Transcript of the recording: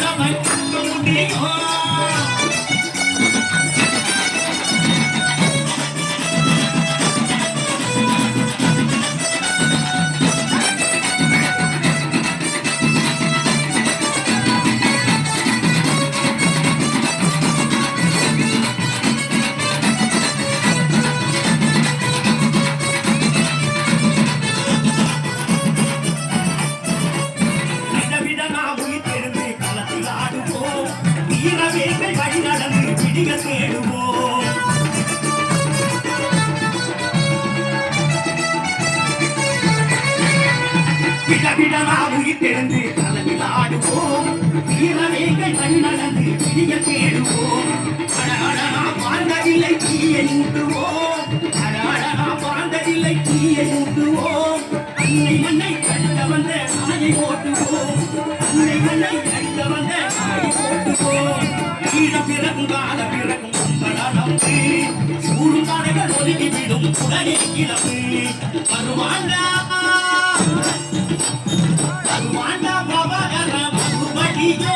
他们都离开 சேர்கள் வழி நடந்து பிடிக்க தேடுவோம். விடவிடமாக உயிர்த்தெழுந்து கலவில் ஆடுவோம். வீரவேங்கள் வழி நடந்து பிடிக்க தேடுவோம். அடகடனா வாழ்ந்ததில்லை தீயை ஊட்டுவோம். அடகடனா வாழ்ந்ததில்லை தீயை ஊட்டுவோம். அன்னை மண்ணை கழுத வந்த மனையை ஓட்டுவோம் அன்னை மண்ணை கழுத ஓட்டுவோம் ஈழ பிறகும் கால பிறகும் நம்பி சூடும் காலைகள் ஒதுக்கி விடும் உடனே கிளம்பு வருவாண்டா வருவாண்டா பவகர மறுபடியோ